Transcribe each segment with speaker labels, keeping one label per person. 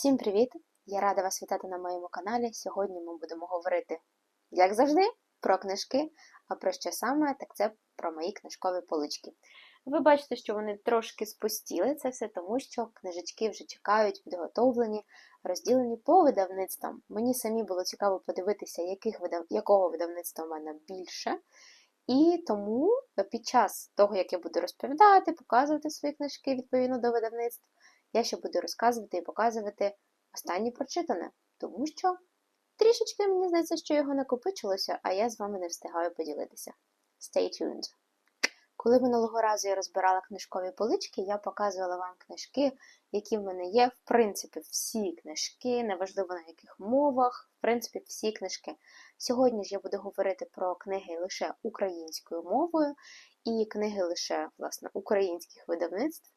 Speaker 1: Всім привіт! Я рада вас вітати на моєму каналі. Сьогодні ми будемо говорити, як завжди, про книжки, а про що саме, так це про мої книжкові полички. Ви бачите, що вони трошки спустіли це все, тому що книжечки вже чекають, підготовлені, розділені по видавництвам. Мені самі було цікаво подивитися, яких видав... якого видавництва в мене більше. І тому під час того, як я буду розповідати, показувати свої книжки відповідно до видавництв, я ще буду розказувати і показувати останнє прочитане, тому що трішечки мені здається, що його накопичилося, а я з вами не встигаю поділитися. Stay tuned! Коли минулого разу я розбирала книжкові полички, я показувала вам книжки, які в мене є. В принципі, всі книжки, неважливо на яких мовах, в принципі, всі книжки. Сьогодні ж я буду говорити про книги лише українською мовою і книги лише власне українських видавництв.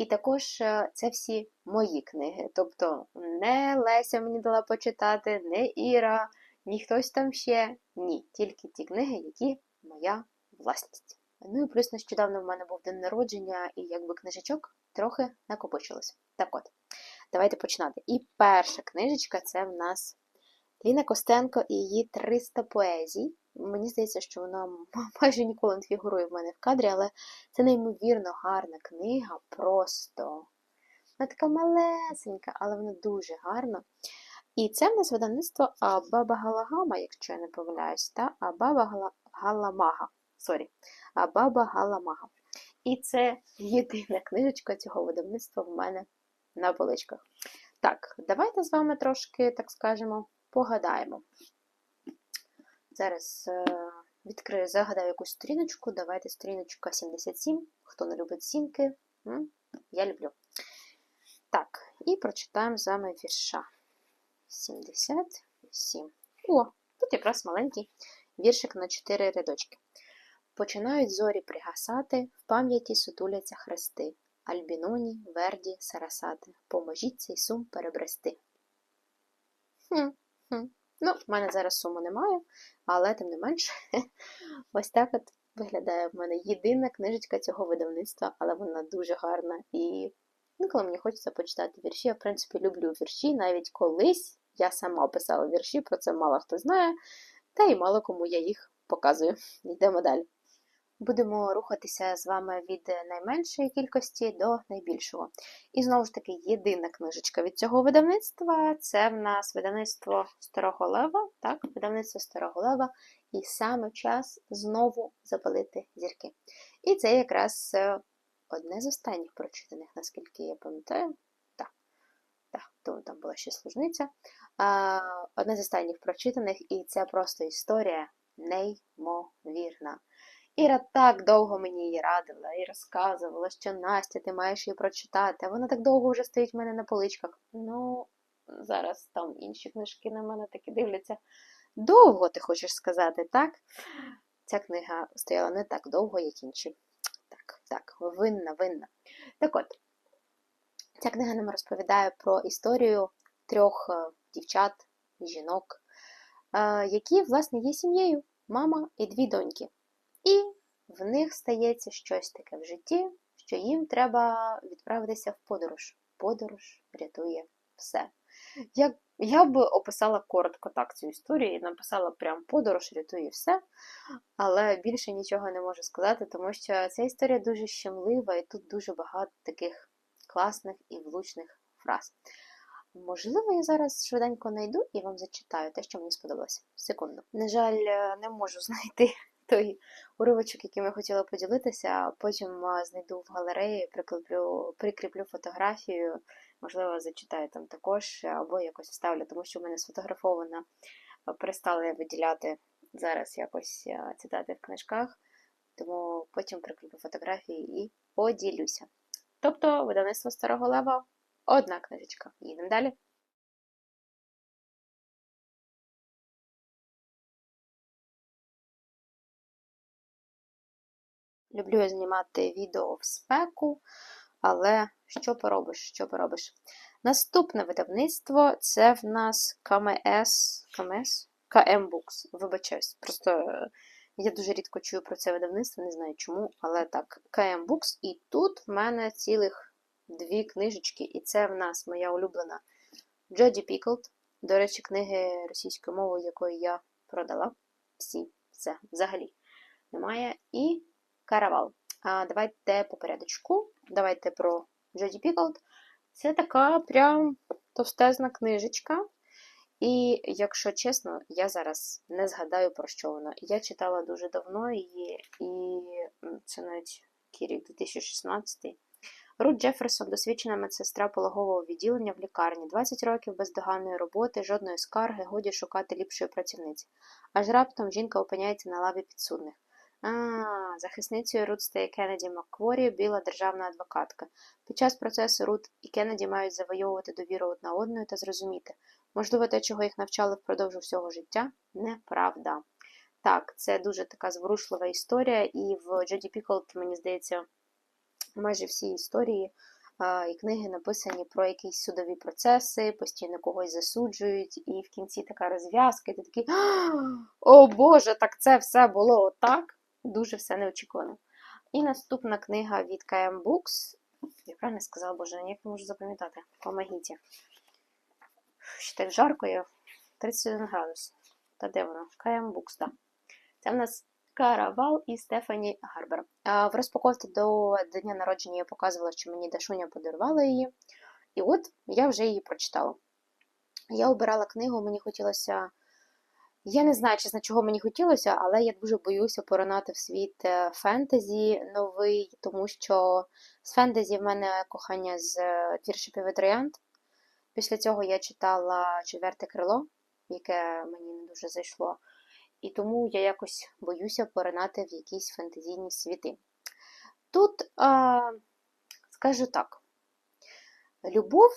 Speaker 1: І також е, це всі мої книги. Тобто не Леся мені дала почитати, не Іра, ні хтось там ще. Ні, тільки ті книги, які моя власність. Ну і плюс нещодавно в мене був день народження, і якби книжечок трохи накопичилось. Так от, давайте починати. І перша книжечка це в нас Ліна Костенко і її 300 поезій. Мені здається, що вона майже ніколи не фігурує в мене в кадрі, але це неймовірно гарна книга, просто. Вона така малесенька, але вона дуже гарна. І це в нас видавництво Баба Галагама, якщо я не помиляюсь, та Абаба Галамага. Сорі, Абаба Галамага. І це єдина книжечка цього видавництва в мене на поличках. Так, давайте з вами трошки, так скажемо, погадаємо. Зараз е, відкрию, загадаю якусь сторіночку. Давайте сторіночка 77. Хто не любить сімки, я люблю. Так, і прочитаємо з вами вірша. 77. О, тут якраз маленький віршик на 4 рядочки. Починають зорі пригасати, в пам'яті сутуляться хрести. Альбіноні, Верді, Сарасати. Поможіть цей сум перебрести. Хм, хм. Ну, в мене зараз суму немає, але тим не менше, ось так от виглядає в мене єдина книжечка цього видавництва, але вона дуже гарна. І коли мені хочеться почитати вірші, я, в принципі, люблю вірші. Навіть колись я сама писала вірші, про це мало хто знає, та й мало кому я їх показую. Йдемо далі. Будемо рухатися з вами від найменшої кількості до найбільшого. І знову ж таки, єдина книжечка від цього видавництва це в нас видавництво Старого Лева, так, видавництво Старого Лева, і саме час знову запалити зірки. І це якраз е, одне з останніх прочитаних, наскільки я пам'ятаю. Так, тому там була ще служниця. Одне з останніх прочитаних, і це просто історія неймовірна. Іра так довго мені її радила і розказувала, що Настя, ти маєш її прочитати, а вона так довго вже стоїть в мене на поличках. Ну, зараз там інші книжки на мене такі дивляться. Довго ти хочеш сказати, так? Ця книга стояла не так довго, як інші. Так, так, винна, винна. Так от, ця книга нам розповідає про історію трьох е, дівчат, жінок, е, які, власне, є сім'єю, мама і дві доньки. І в них стається щось таке в житті, що їм треба відправитися в подорож. Подорож рятує все. Я я б описала коротко так цю історію і написала прям подорож рятує все, але більше нічого не можу сказати, тому що ця історія дуже щемлива і тут дуже багато таких класних і влучних фраз. Можливо, я зараз швиденько знайду і вам зачитаю те, що мені сподобалося. Секунду. На жаль, не можу знайти той уривочок, яким я хотіла поділитися, потім знайду в галереї, прикріплю, прикріплю фотографію, можливо, зачитаю там також, або якось вставлю, тому що в мене сфотографовано, перестали виділяти зараз якось цитати в книжках, тому потім прикріплю фотографії і поділюся. Тобто, видавництво Старого Лева одна книжечка. Їдемо далі. Люблю я знімати відео в спеку, але що поробиш, що поробиш? Наступне видавництво це в нас КМС, КМС? КМ Books, вибачаюсь. Просто е, я дуже рідко чую про це видавництво, не знаю чому, але так, КМ Books. І тут в мене цілих дві книжечки, і це в нас моя улюблена Джоді Піклд, до речі, книги російською мовою, якої я продала. Всі, все, взагалі немає. І Каравал. А Давайте по порядочку. Давайте про Джоді Піклд. Це така прям товстезна книжечка. І, якщо чесно, я зараз не згадаю, про що вона. Я читала дуже давно її, і це навіть рік 2016 Рут Джеферсон, досвідчена медсестра пологового відділення в лікарні, 20 років бездоганної роботи, жодної скарги, годі шукати ліпшої працівниці. Аж раптом жінка опиняється на лаві підсудних. А, захисницею Рут стає Кеннеді Маккворі, біла державна адвокатка. Під час процесу Рут і Кеннеді мають завойовувати довіру одна одної та зрозуміти, можливо, те, чого їх навчали впродовж всього життя, неправда. Так, це дуже така зворушлива історія, і в Джоді Піколд, мені здається, майже всі історії і книги написані про якісь судові процеси, постійно когось засуджують, і в кінці така розв'язка, і ти такий, о Боже, так це все було отак. Дуже все неочікувано. І наступна книга від KM Books. Я правильно сказала, боже, ніяк не можу запам'ятати. Помогіть. Ще так жарко є. 31 градус. Та де вона? KM Books, так. Це в нас Каравал і Стефані Гарбер. В розпаковці до дня народження я показувала, що мені Дашуня подарувала її. І от я вже її прочитала. Я обирала книгу, мені хотілося. Я не знаю, чесно, чого мені хотілося, але я дуже боюся поронати в світ е, фентезі новий, тому що з фентезі в мене кохання з твіршипів і. Після цього я читала четверте крило, яке мені не дуже зайшло. І тому я якось боюся поринати в якісь фентезійні світи. Тут, а, скажу так, любов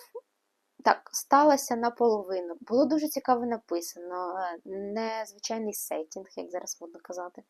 Speaker 1: так, сталася наполовину. Було дуже цікаво написано, е, незвичайний сеттінг, як зараз можна казати,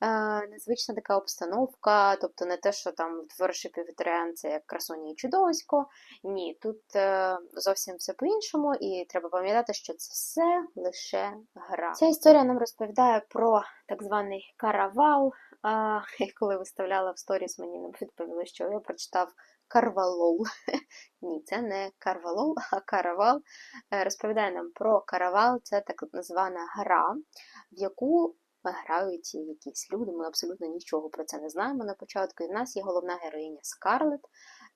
Speaker 1: е, незвична така обстановка, тобто не те, що там в творшипі Вітріан це як красуні і чудовисько. Ні, тут е, зовсім все по-іншому, і треба пам'ятати, що це все лише гра. Ця історія нам розповідає про так званий каравал. Коли виставляла в сторіс, мені відповіли, що я прочитав карвалол. Ні, це не карвалол, а каравал. Е, розповідає нам про каравал, це так звана гра, в яку грають якісь люди. Ми абсолютно нічого про це не знаємо на початку. І в нас є головна героїня Скарлет,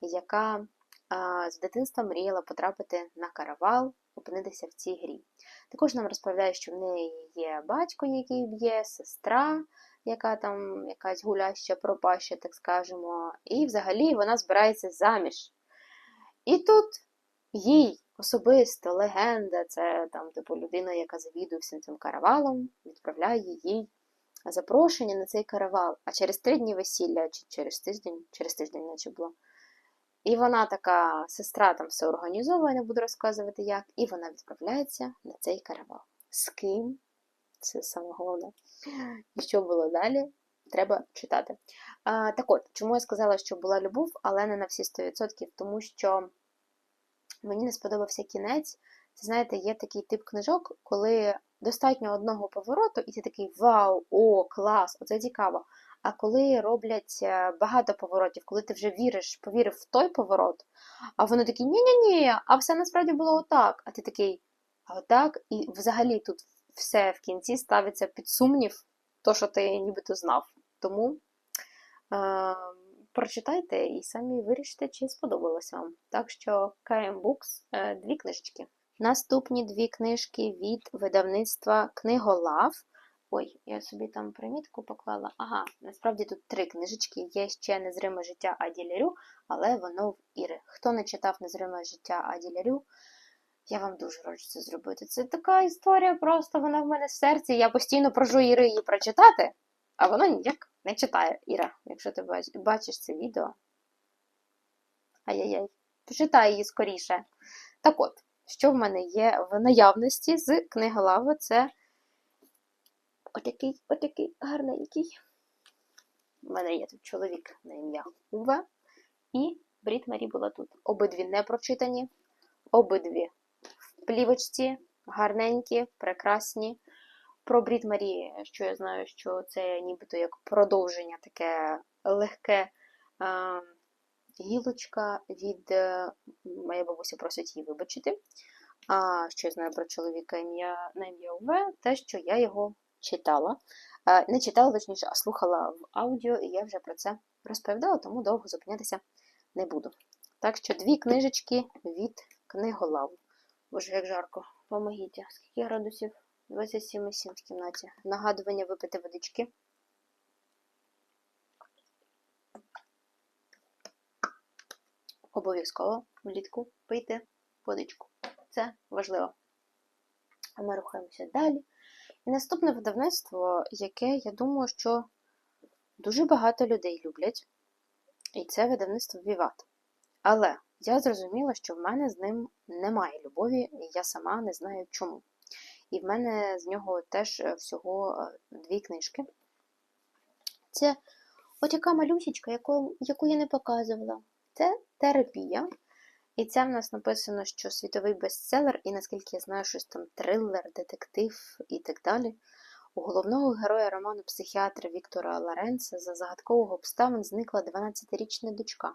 Speaker 1: яка з дитинства мріяла потрапити на каравал, опинитися в цій грі. Також нам розповідає, що в неї є батько, який б'є, сестра яка там якась гуляща, пропаща, так скажемо, і взагалі вона збирається заміж. І тут їй особисто легенда, це там, типу, людина, яка завідує всім цим каравалом, відправляє їй запрошення на цей каравал. А через три дні весілля, чи через тиждень, через тиждень, наче було. І вона така сестра там все організовує, не буду розказувати як, і вона відправляється на цей каравал. З ким? Це саме головне. І що було далі? Треба читати. А, Так от, чому я сказала, що була любов, але не на всі 100%, тому що мені не сподобався кінець. Це, знаєте, є такий тип книжок, коли достатньо одного повороту, і ти такий вау, о, клас, оце цікаво. А коли роблять е, багато поворотів, коли ти вже віриш, повірив в той поворот, а вони такі ні-ні-ні, а все насправді було отак. А ти такий, а отак, і взагалі тут все в кінці ставиться під сумнів, то, що ти нібито знав. Тому е, прочитайте і самі вирішите, чи сподобалося вам. Так що KM Books е, дві книжечки. Наступні дві книжки від видавництва Книголав. Ой, я собі там примітку поклала. Ага, насправді тут три книжечки. Є ще Незриме життя Аділярю, але воно в Іри. Хто не читав Незриме життя Аділярю, я вам дуже раджу це зробити. Це така історія, просто вона в мене в серці. Я постійно прожу Іри її прочитати, а вона ніяк не читає Іра, якщо ти бачиш це відео. Ай-яй-яй, почитай її скоріше. Так от, що в мене є в наявності з книголави, це отакий, отакий гарненький. У мене є тут чоловік на ім'я Уве і Брід Марі була тут. Обидві не прочитані, обидві плівочці, гарненькі, прекрасні. Про Брід Марії, що я знаю, що це нібито як продовження таке легке е, гілочка від е, моя бабуся просить її вибачити. А що я знаю про чоловіка ім'я на ім'я Уве, те, що я його читала. Е, Не читала, точніше, а слухала в аудіо, і я вже про це розповідала, тому довго зупинятися не буду. Так що дві книжечки від книголаву. Боже, як жарко. Помогіть. Скільки градусів? 27,7 в кімнаті. Нагадування випити водички. Обов'язково влітку пийте водичку. Це важливо. А ми рухаємося далі. І наступне видавництво, яке, я думаю, що дуже багато людей люблять, і це видавництво Віват. Але я зрозуміла, що в мене з ним немає любові, і я сама не знаю чому. І в мене з нього теж е, всього е, дві книжки. Це от яка малюсічка, яку, яку я не показувала. Це терапія. І це в нас написано, що світовий бестселер, і наскільки я знаю, щось там трилер, детектив і так далі. У головного героя роману психіатра Віктора Ларенца за загадкового обставин зникла 12-річна дочка.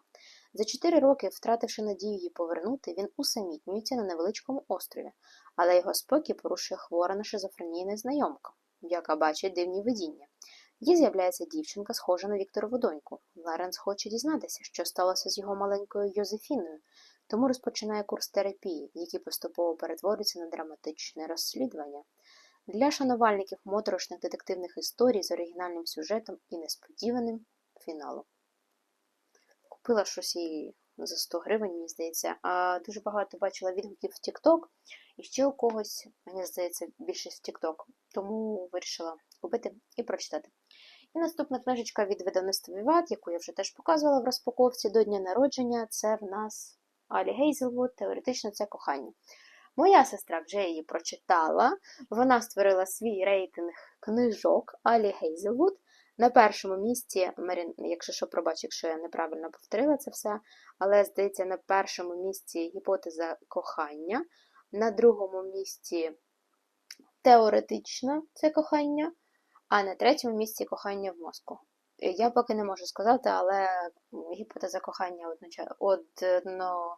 Speaker 1: За 4 роки, втративши надію її повернути, він усамітнюється на невеличкому острові, але його спокій порушує хвора на шизофренії незнайомка, яка бачить дивні видіння. Їй з'являється дівчинка, схожа на Вікторову доньку. Ларенс хоче дізнатися, що сталося з його маленькою Йозефіною, тому розпочинає курс терапії, який поступово перетворюється на драматичне розслідування. Для шанувальників моторошних детективних історій з оригінальним сюжетом і несподіваним фіналом. Купила щось і за 100 гривень, мені здається. А дуже багато бачила відгуків в TikTok і ще у когось, мені здається, більшість в TikTok. Тому вирішила купити і прочитати. І наступна книжечка від видавництва Віват, яку я вже теж показувала в розпаковці до дня народження. Це в нас Алі Гейзелвуд, теоретично це кохання. Моя сестра вже її прочитала. Вона створила свій рейтинг книжок Алі Гейзелвуд. На першому місці, якщо що, пробач, якщо я неправильно повторила це все, але здається, на першому місці гіпотеза кохання, на другому місці теоретично це кохання, а на третьому місці кохання в мозку. Я поки не можу сказати, але гіпотеза кохання одно...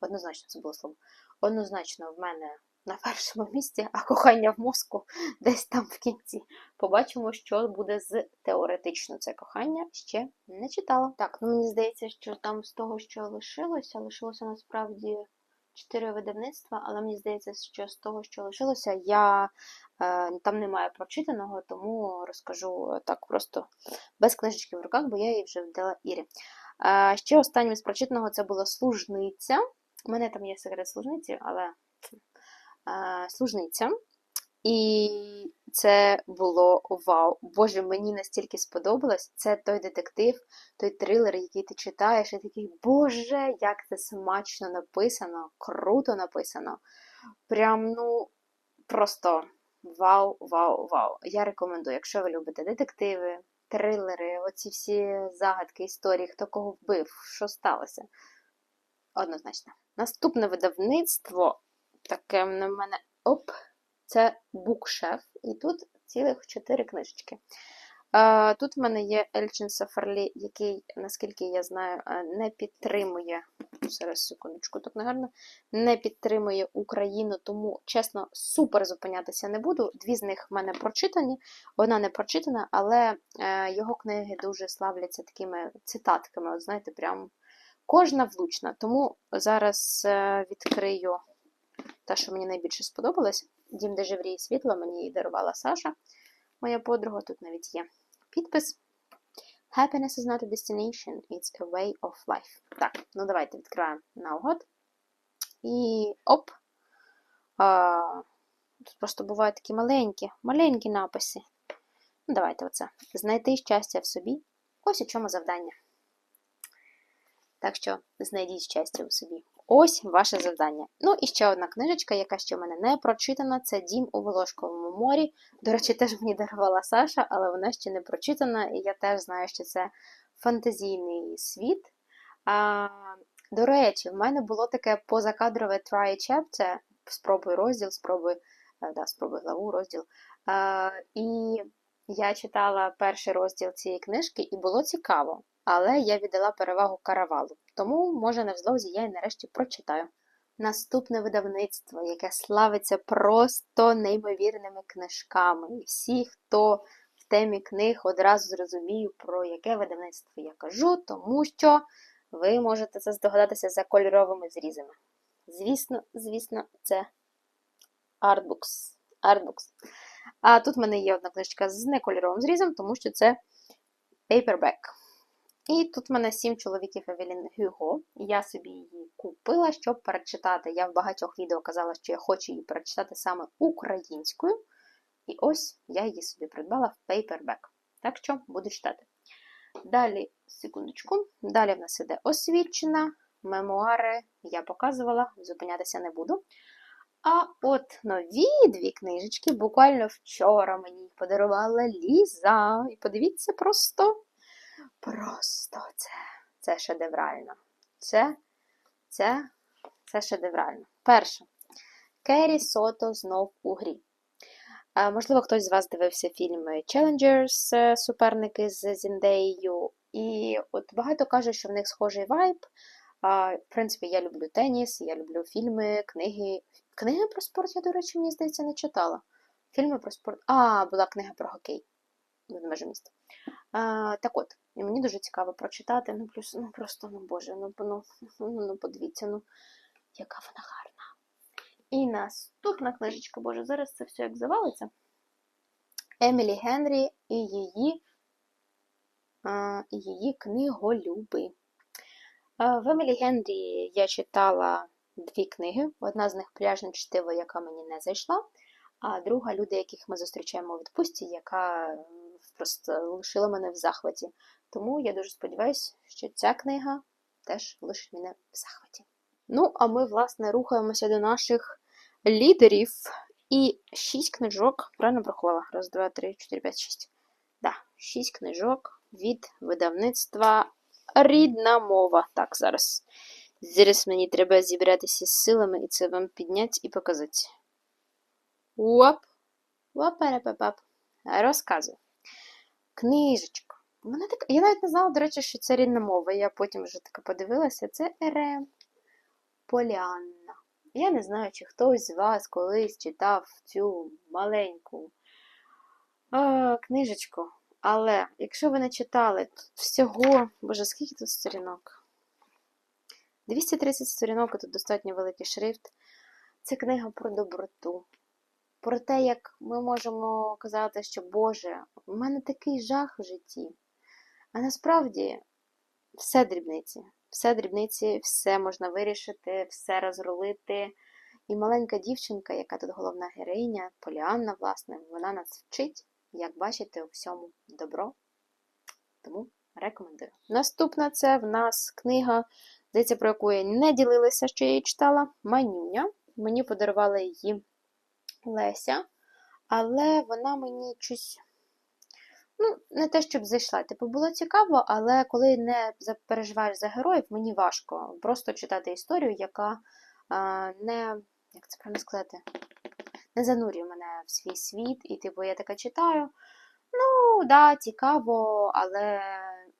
Speaker 1: однозначно це було слово. Однозначно в мене на першому місці, а кохання в мозку десь там в кінці. Побачимо, що буде з теоретично це кохання, ще не читала. Так, ну мені здається, що там з того, що лишилося, лишилося насправді чотири видавництва, але мені здається, що з того, що лишилося, я е, там немає прочитаного, тому розкажу так просто без книжечки в руках, бо я її вже вдала Ірі. Е, ще останнім з прочитаного це була служниця. У мене там є секрет служниці, але е, служниця. І це було вау. Боже, мені настільки сподобалось. Це той детектив, той трилер, який ти читаєш, і такий, Боже, як це смачно написано, круто написано. Прям, ну, просто вау, вау, вау. Я рекомендую, якщо ви любите детективи, трилери, оці всі загадки, історії, хто кого вбив, що сталося. Однозначно. Наступне видавництво, таке на мене оп, це букшеф, і тут цілих чотири книжечки. Тут в мене є Ельчин Сафарлі, який, наскільки я знаю, не підтримує. Зараз секундочку, так негарно, не підтримує Україну, тому, чесно, супер зупинятися не буду. Дві з них в мене прочитані, одна не прочитана, але е, його книги дуже славляться такими цитатками. От знаєте, прям Кожна влучна, тому зараз е, відкрию те, що мені найбільше сподобалось. Дім, де живріє світло, мені її дарувала Саша, моя подруга. Тут навіть є підпис. Happiness is not a destination, it's a way of life. Так, ну давайте відкриваємо наугад. І оп! А, Тут просто бувають такі маленькі, маленькі написи. Ну, Давайте оце. Знайти щастя в собі. Ось у чому завдання. Так що знайдіть щастя у собі. Ось ваше завдання. Ну і ще одна книжечка, яка ще в мене не прочитана, це Дім у Волошковому морі. До речі, теж мені дарувала Саша, але вона ще не прочитана, і я теж знаю, що це фантазійний світ. А, До речі, в мене було таке позакадрове try chapter, спробуй розділ, спробуй, е, да, спробуй главу, розділ. А, І я читала перший розділ цієї книжки, і було цікаво але я віддала перевагу каравалу, тому, може, невдовзі я й нарешті прочитаю Наступне видавництво, яке славиться просто неймовірними книжками. І всі, хто в темі книг одразу зрозумів, про яке видавництво я кажу, тому що ви можете це здогадатися за кольоровими зрізами. Звісно, звісно, це Artbooks. Artbooks. А тут в мене є одна книжка з некольоровим зрізом, тому що це paperback. І тут в мене сім чоловіків Евелін Гюго. Я собі її купила, щоб перечитати. Я в багатьох відео казала, що я хочу її перечитати саме українською. І ось я її собі придбала в paperback. Так що буду читати. Далі, секундочку, далі в нас іде освічена, мемуари я показувала, зупинятися не буду. А от нові дві книжечки буквально вчора мені подарувала Ліза. І подивіться, просто, просто це це шедеврально. Це, це, це шедеврально. Перше. Керрі Сото знов у грі. Можливо, хтось з вас дивився фільм Challengers, е, суперники з Зіндеєю. І от багато кажуть, що в них схожий вайб. В принципі, я люблю теніс, я люблю фільми, книги. Книги про спорт, я, до речі, мені здається, не читала. Фільми про спорт. А, була книга про хокей. Ведмеже місто. А, Так от, і мені дуже цікаво прочитати. Ну, плюс, ну просто, ну боже, ну, ну, ну, ну подивіться, ну, яка вона гарна. І наступна книжечка, боже, зараз це все як завалиться. Емілі Генрі і її а, її книголюби. А, в Емілі Генрі я читала дві книги. Одна з них пляжне чтиво, яка мені не зайшла, а друга люди, яких ми зустрічаємо у відпустці, яка просто лишила мене в захваті. Тому я дуже сподіваюся, що ця книга теж лишить мене в захваті. Ну, а ми, власне, рухаємося до наших лідерів. І шість книжок, правильно врахувала? Раз, два, три, чотири, п'ять, шість. Да, шість книжок від видавництва Рідна мова. Так, зараз. Зараз мені треба зібратися з силами і це вам підняти і показати. Оп! Оперепепап. Розказую. Книжечка. Вона така... Я навіть не знала, до речі, що це рідна мова. Я потім вже таки подивилася. Це Ере Поліанна. Я не знаю, чи хтось з вас колись читав цю маленьку а, книжечку. Але якщо ви не читали, тут всього, боже, скільки тут сторінок? 230 сторінок, і тут достатньо великий шрифт. Це книга про доброту. Про те, як ми можемо казати, що Боже, у мене такий жах в житті. А насправді все дрібниці. Все дрібниці, все можна вирішити, все розрулити. І маленька дівчинка, яка тут головна героїня, Поліанна, власне, вона нас вчить, як бачити у всьому добро. Тому рекомендую. Наступна це в нас книга, здається, про яку я не ділилася, що я її читала. Манюня. Мені подарувала її Леся, але вона мені щось Ну, не те, щоб зайшла. Типу, було цікаво, але коли не переживаєш за героїв, мені важко просто читати історію, яка а, не, як це правильно сказати, не занурює мене в свій світ. І, типу, я така читаю. Ну, да, цікаво, але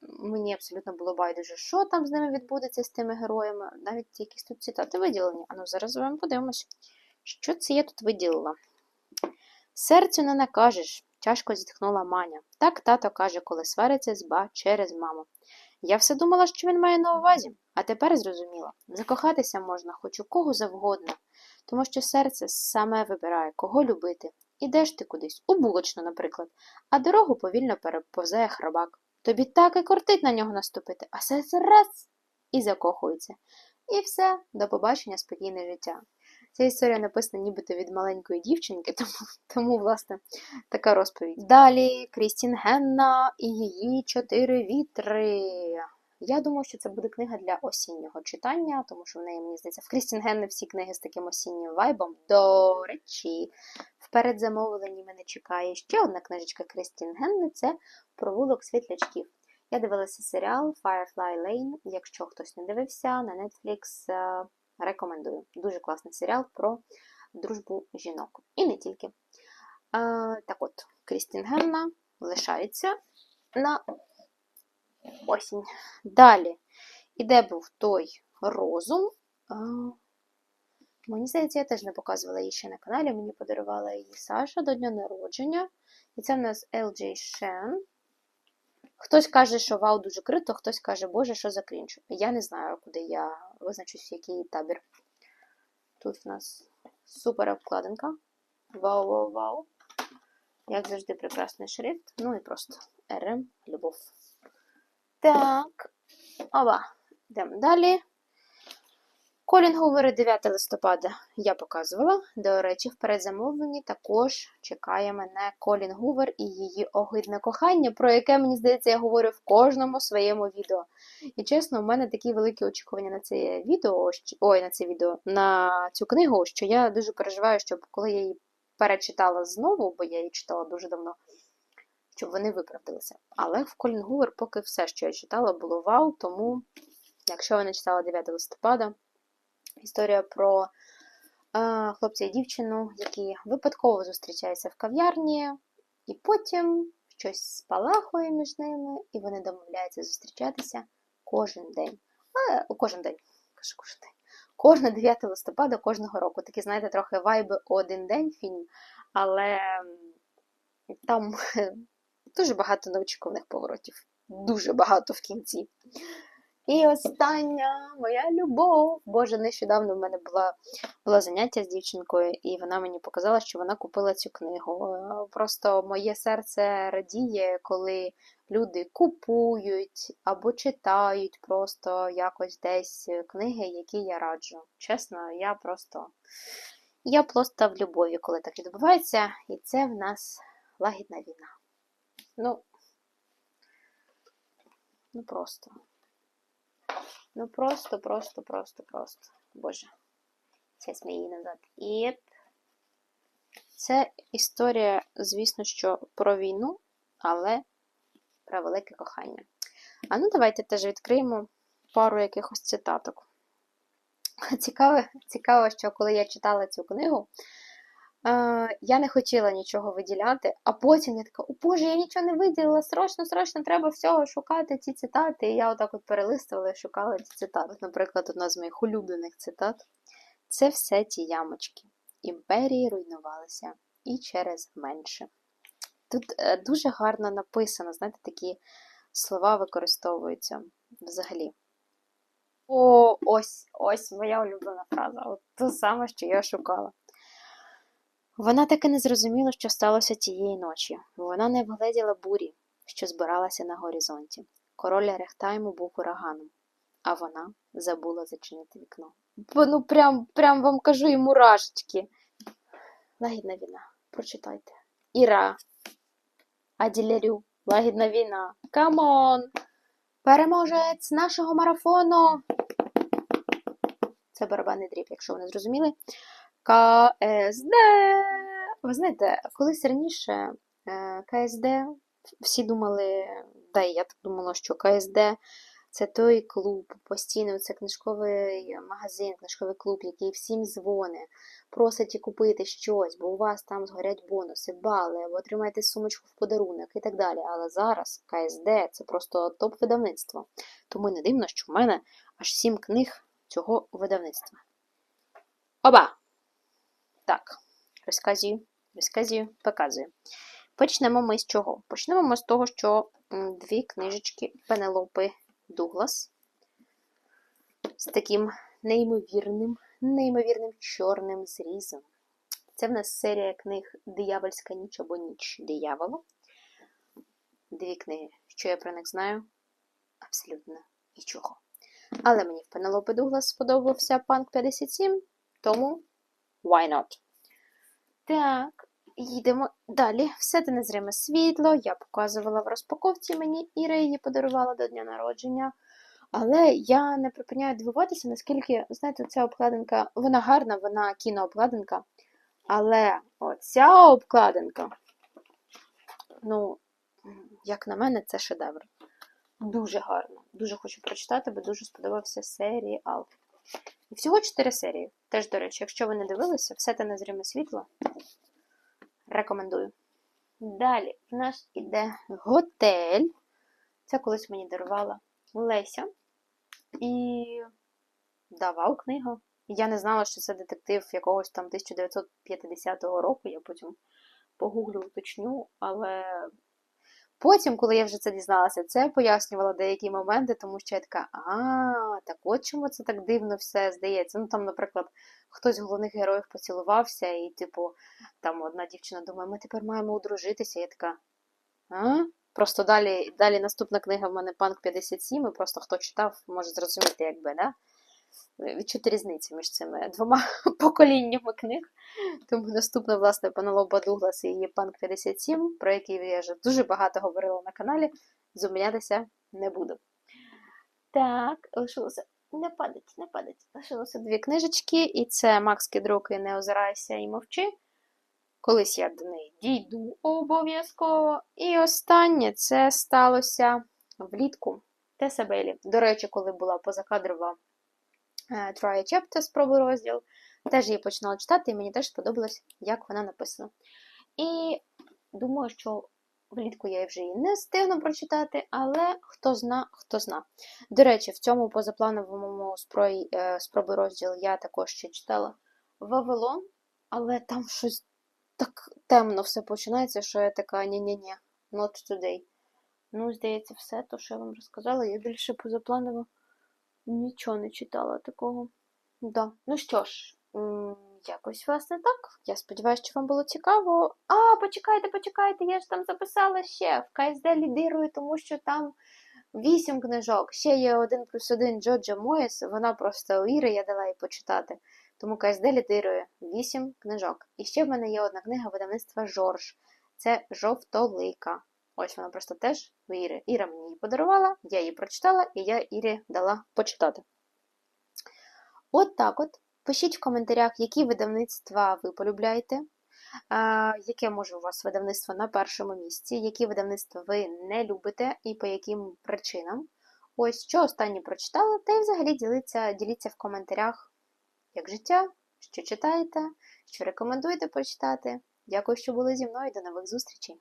Speaker 1: мені абсолютно було байдуже, що там з ними відбудеться з тими героями. Навіть якісь тут цитати виділені. А ну зараз з подивимось, що це я тут виділила. Серцю не накажеш. Тяжко зітхнула Маня. Так тато каже, коли свариться з ба через маму. Я все думала, що він має на увазі, а тепер зрозуміла закохатися можна хоч у кого завгодно, тому що серце саме вибирає, кого любити. Ідеш ти кудись, у булочну, наприклад, а дорогу повільно переповзає храбак. Тобі так і кортить на нього наступити, а серце раз і закохується. І все, до побачення, спокійне життя. Ця історія написана нібито від маленької дівчинки, тому, тому, власне, така розповідь. Далі Крістін Генна і її чотири вітри. Я думаю, що це буде книга для осіннього читання, тому що в неї, мені здається, в Крістін Генни всі книги з таким осіннім вайбом. До речі, в передзамовленні мене чекає ще одна книжечка Крістін Генни це Провулок світлячків. Я дивилася серіал Firefly Lane. Якщо хтось не дивився, на Netflix Рекомендую. Дуже класний серіал про дружбу жінок. І не тільки. А, Так от, Крістін Генна лишається на осінь. Далі, і де був той розум? А, Мені здається, я теж не показувала її ще на каналі. Мені подарувала її Саша до дня народження. І це в нас LJ Shen. Хтось каже, що вау, дуже круто, хтось каже, боже, що за крінж. Я не знаю, куди я визначусь, який табір. Тут в нас супер обкладинка. Вау-вау-вау. Як завжди, прекрасний шрифт. Ну і просто РМ, любов. Так. Оба. Йдемо далі. Колін Гувери 9 листопада я показувала. До речі, в передзамовленні також чекає мене Колін Гувер і її огидне кохання, про яке, мені здається, я говорю в кожному своєму відео. І чесно, у мене такі великі очікування на це відео, ой, на це відео, на цю книгу, що я дуже переживаю, щоб коли я її перечитала знову, бо я її читала дуже давно, щоб вони виправдалися. Але в Колін Гувер поки все, що я читала, було вау, тому, якщо ви не читала 9 листопада, Історія про е, хлопця і дівчину, які випадково зустрічаються в кав'ярні, і потім щось спалахує між ними, і вони домовляються зустрічатися кожен день. А, кожен день. Кажу, кожен день. Кожне 9 листопада кожного року. Такі, знаєте, трохи вайби один день фільм, але там дуже багато неочікуваних поворотів. Дуже багато в кінці. І остання моя любов. Боже, нещодавно в мене була, було заняття з дівчинкою, і вона мені показала, що вона купила цю книгу. Просто моє серце радіє, коли люди купують або читають просто якось десь книги, які я раджу. Чесно, я просто я просто в любові, коли так відбувається, і це в нас лагідна війна. Ну, ну просто. Ну просто, просто, просто, просто. Боже. Ми її назад. І це історія, звісно, що про війну, але про велике кохання. А ну, давайте теж відкриємо пару якихось цитаток. Цікаво, цікаво, що коли я читала цю книгу, я не хотіла нічого виділяти, а потім я така, о Боже, я нічого не виділила, срочно, срочно треба всього шукати ці цитати. І я отак от перелистувала і шукала ці цитати. Наприклад, одна з моїх улюблених цитат це все ті ямочки. Імперії руйнувалися і через менше. Тут е, дуже гарно написано, знаєте, такі слова використовуються взагалі. О, ось ось моя улюблена фраза. От те саме, що я шукала. Вона таки не зрозуміла, що сталося тієї ночі. Вона не вгледіла бурі, що збиралася на горизонті. Король Рехтайму був ураганом, а вона забула зачинити вікно. Ну, прям прям вам кажу і мурашечки. Лагідна війна. Прочитайте. Іра. Аділярю. Лагідна війна. Камон! Переможець нашого марафону. Це барабанний дріб, якщо ви не зрозуміли. КСД. Ви знаєте, колись раніше е, КСД всі думали, да я так думала, що КСД це той клуб, постійно це книжковий магазин, книжковий клуб, який всім дзвонить, просить купити щось, бо у вас там згорять бонуси, бали, або отримаєте сумочку в подарунок і так далі. Але зараз КСД це просто топ-видавництво. Тому не дивно, що в мене аж сім книг цього видавництва. Оба! Так, розказую, розказую, показую. Почнемо ми з чого? Почнемо ми з того, що дві книжечки Пенелопи Дуглас з таким неймовірним, неймовірним чорним зрізом. Це в нас серія книг Диявольська ніч або ніч диявола. Дві книги. Що я про них знаю? Абсолютно нічого. Але мені в Пенелопи Дуглас сподобався Панк 57, тому Why not? Так, їдемо далі. Все те незриме світло. Я показувала в розпаковці мені, Іра її подарувала до дня народження. Але я не припиняю дивуватися, наскільки, знаєте, ця обкладинка, вона гарна, вона кінообкладинка. Але оця обкладинка, ну, як на мене, це шедевр. Дуже гарно. Дуже хочу прочитати, бо дуже сподобався серіал. І всього 4 серії. Теж, до речі, якщо ви не дивилися, все те незріме світло. Рекомендую. Далі в нас іде готель. Це колись мені дарувала Леся. І давав книгу. Я не знала, що це детектив якогось там 1950 року, я потім погуглю, уточню, але потім, коли я вже це дізналася, це пояснювало деякі моменти, тому що я така, а, так от чому це так дивно все здається. Ну там, наприклад, хтось з головних героїв поцілувався, і, типу, там одна дівчина думає, ми тепер маємо одружитися. Я така, а? Просто далі, далі наступна книга в мене Панк 57, і просто хто читав, може зрозуміти, якби, да? Відчути різницю між цими двома поколіннями книг. Тому наступна, власне, Панелопа Дуглас і її Панк 57, про який я вже дуже багато говорила на каналі, зупинятися не буду. Так, лишилося. Не падать, не падать. Лишилося дві книжечки, і це Макс Кідруки Не озирайся і мовчи. Колись я до неї дійду обов'язково. І останнє це сталося влітку Тесабелі. До речі, коли була позакадрова Try a Chapter, розділ, теж її починала читати, і мені теж сподобалось, як вона написана. І думаю, що влітку я вже її не встигну прочитати, але хто зна, хто зна. До речі, в цьому позаплановому спробі, е, спробуй розділ я також ще читала Вавилон, але там щось так темно все починається, що я така ні-ні-ні, not today. Ну, здається, все, то, що я вам розказала, я більше позапланово нічого не читала такого. Да. Ну що ж, якось власне так. Я сподіваюся, що вам було цікаво. А, почекайте, почекайте, я ж там записала ще в КСД лідирую, тому що там вісім книжок. Ще є один плюс один Джоджа Моїс, вона просто у Іри, я дала їй почитати. Тому КСД лідирує 8 книжок. І ще в мене є одна книга видавництва Жорж. Це жовтолика. Ось вона просто теж в Іри. Іра мені її подарувала, я її прочитала, і я Ірі дала почитати. От так от. Пишіть в коментарях, які видавництва ви полюбляєте, яке може у вас видавництво на першому місці, які видавництва ви не любите і по яким причинам. Ось що останнє прочитала, та й взагалі діліться, діліться в коментарях як життя, що читаєте, що рекомендуєте прочитати. Дякую, що були зі мною. До нових зустрічей!